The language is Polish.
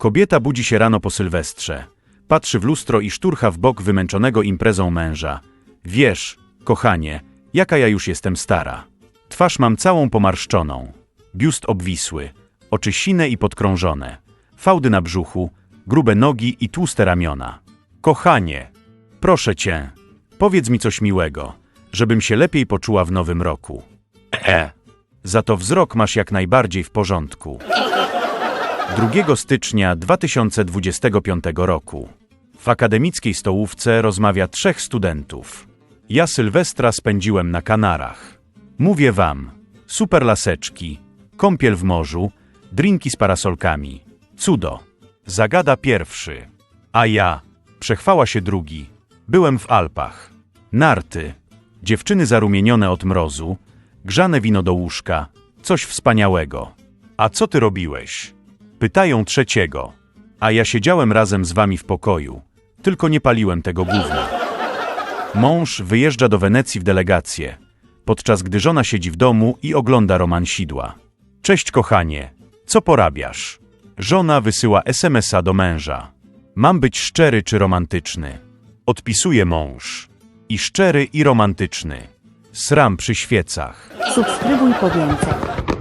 Kobieta budzi się rano po Sylwestrze. Patrzy w lustro i szturcha w bok wymęczonego imprezą męża. Wiesz, kochanie, jaka ja już jestem stara. Twarz mam całą pomarszczoną. Biust obwisły, oczy sine i podkrążone. Fałdy na brzuchu, grube nogi i tłuste ramiona. Kochanie, proszę cię, powiedz mi coś miłego, żebym się lepiej poczuła w nowym roku. E. Za to wzrok masz jak najbardziej w porządku. 2 stycznia 2025 roku. W akademickiej stołówce rozmawia trzech studentów. Ja Sylwestra spędziłem na Kanarach. Mówię wam, super laseczki, kąpiel w morzu, drinki z parasolkami. Cudo. Zagada pierwszy. A ja, przechwała się drugi. Byłem w Alpach. Narty. Dziewczyny zarumienione od mrozu, grzane wino do łóżka. Coś wspaniałego. A co ty robiłeś? Pytają trzeciego. A ja siedziałem razem z wami w pokoju. Tylko nie paliłem tego gówna. Mąż wyjeżdża do Wenecji w delegację, podczas gdy żona siedzi w domu i ogląda romansidła. Cześć kochanie, co porabiasz? Żona wysyła SMS-a do męża. Mam być szczery czy romantyczny? Odpisuje mąż. I szczery i romantyczny. Sram przy świecach. Subskrybuj po więcej.